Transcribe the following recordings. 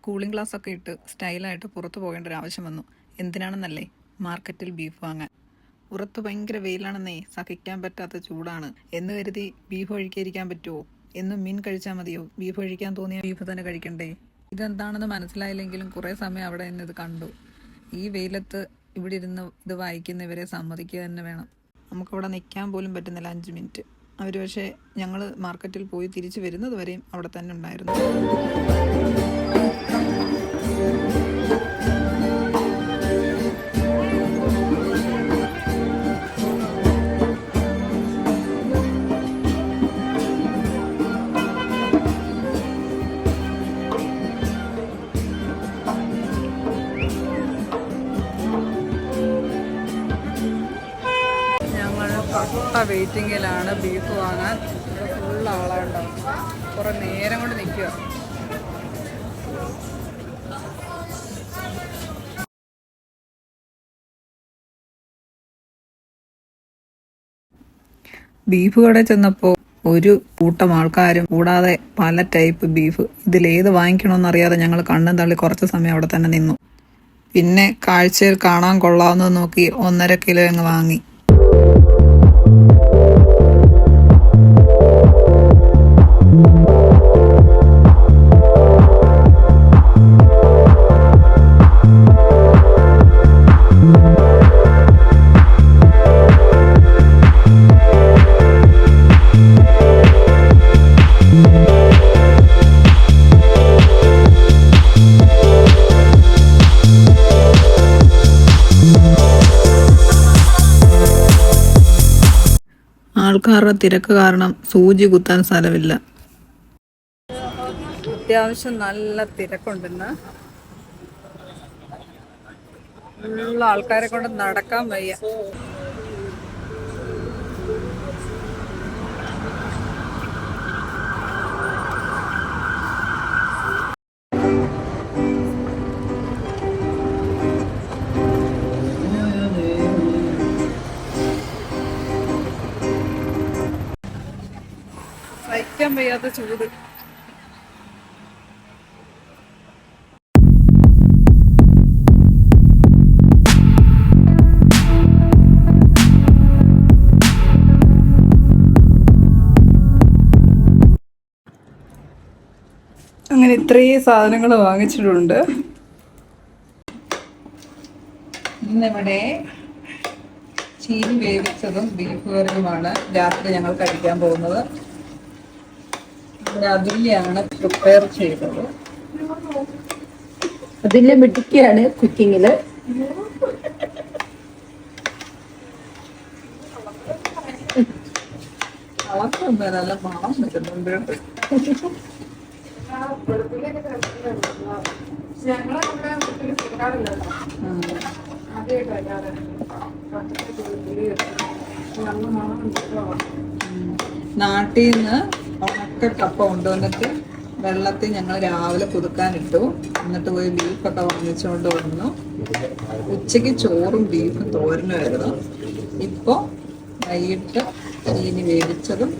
Cooling glass ഒക്കെ ഇട്ട് സ്റ്റൈലായിട്ട് പുറത്തു പോകേണ്ട ഒരു ആവശ്യം വന്നു. എന്തിനാണെന്നല്ലേ? മാർക്കറ്റിൽ ബീഫ് വാങ്ങാൻ. പുറത്ത് ഭയങ്കര വെയിലാണെന്നേ സഹിക്കാൻ പറ്റാത്ത ചൂടാണ്. എന്ന് കരുതി ബീഫ് കഴിക്കാതിരിക്കാൻ പറ്റുമോ എന്നും മീൻ കഴിച്ചാൽ മതിയോ? ബീഫ് ഒഴിക്കാൻ തോന്നിയ ബീഫ് തന്നെ കഴിക്കണ്ടേ? ഇതെന്താണെന്ന് മനസ്സിലായില്ലെങ്കിലും കുറേ സമയം അവിടെ നിന്ന് ഇത് കണ്ടു. ഈ വെയിലത്ത് ഇവിടെ ഇരുന്ന് ഇത് വായിക്കുന്നവരെ സമ്മതിക്കുക തന്നെ വേണം. നമുക്കവിടെ നിൽക്കാൻ പോലും പറ്റുന്നില്ല അഞ്ച് മിനിറ്റ്. അവർ പക്ഷേ ഞങ്ങൾ മാർക്കറ്റിൽ പോയി തിരിച്ചു വരുന്നത് വരെയും അവിടെ തന്നെ ഉണ്ടായിരുന്നു. കട്ട വെയിറ്റിങ്ങിലാണ് ബീഫ് വാങ്ങാൻ. ഫുൾ ആളുണ്ടാവും കുറെ നേരം കൊണ്ട് നിൽക്കുക ബീഫ് കടയിൽ ചെന്നപ്പോൾ ഒരു കൂട്ടം ആൾക്കാരും കൂടാതെ പല ടൈപ്പ് ബീഫ് ഇതിലേത് വാങ്ങിക്കണമെന്നറിയാതെ ഞങ്ങൾ കണ്ണും തള്ളി കുറച്ച് സമയം അവിടെ തന്നെ നിന്നു. പിന്നെ കാഴ്ചയിൽ കാണാൻ കൊള്ളാവുന്നത് നോക്കി ഒന്നര കിലോ അങ്ങ് വാങ്ങി. ആൾക്കാരുടെ തിരക്ക് കാരണം സൂചി കുത്താൻ സ്ഥലമില്ല. അത്യാവശ്യം നല്ല തിരക്കുണ്ടെന്ന്. ഉള്ള ആൾക്കാരെ കൊണ്ട് നടക്കാൻ വയ്യ. സഹിക്കാൻ വയ്യാത്ത ചൂട്. അങ്ങനെ ഇത്രയും സാധനങ്ങൾ വാങ്ങിച്ചിട്ടുണ്ട്. ഇന്നിവിടെ ചീനി വേവിച്ചതും ബീഫ് കറിയുമാണ്. രാത്രി ഞങ്ങൾ കഴിക്കാൻ പോകുന്നത്. അതുല്യാണ് പ്രിപ്പയർ ചെയ്തത്. അതിൽ മിടുക്കിയാണ് കുക്കിങ്ങിൽ. നല്ല മണം വരുന്നുണ്ട്. നാട്ടിൽ നിന്ന് ഉണക്ക കപ്പ കൊണ്ടുവന്നിട്ട് വെള്ളത്തിൽ ഞങ്ങൾ രാവിലെ പുതുക്കാനിട്ടു എന്നിട്ട് പോയി ബീഫൊക്കെ വാങ്ങിച്ചുകൊണ്ട് വന്നു. ഉച്ചയ്ക്ക് ചോറും ബീഫും തോരനുമായിരുന്നു ഇപ്പോൾ വൈകിട്ട് ചീനി വേവിച്ചതും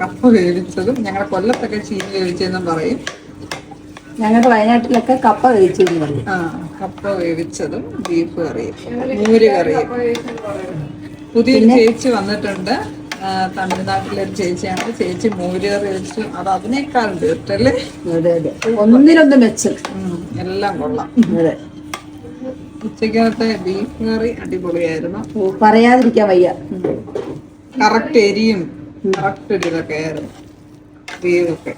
കപ്പ വേവിച്ചതും ഞങ്ങളുടെ കൊല്ലത്തൊക്കെ ചീനി വേവിച്ചതെന്നും പറയും. ഞങ്ങളുടെ വയനാട്ടിലൊക്കെ കപ്പ വേവിച്ചു പറയും ആ കപ്പ വേവിച്ചതും ബീഫ് കറിയും മൂര് കറിയും. പുതിയൊരു ചേച്ചി വന്നിട്ടുണ്ട്. തമിഴ്നാട്ടിലെ ഒരു ചേച്ചിയാണ്. ചേച്ചി മൂര് കറി വെച്ചു അത് അതിനേക്കാൾ ടേസ്റ്റല്ലേ അതെ അതെ. ഒന്നിനൊന്ന് മെച്ചം. എല്ലാം കൊള്ളാം. അതെ. ഉച്ചക്കകത്തെ ബീഫ് കറി അടിപൊളിയായിരുന്നു. പറയാതിരിക്കാൻ വയ്യ. കറക്റ്റ് എരിയും കറക്റ്റ് ഒരു ഇതൊക്കെ ആയിരുന്നു ബീഫൊക്കെ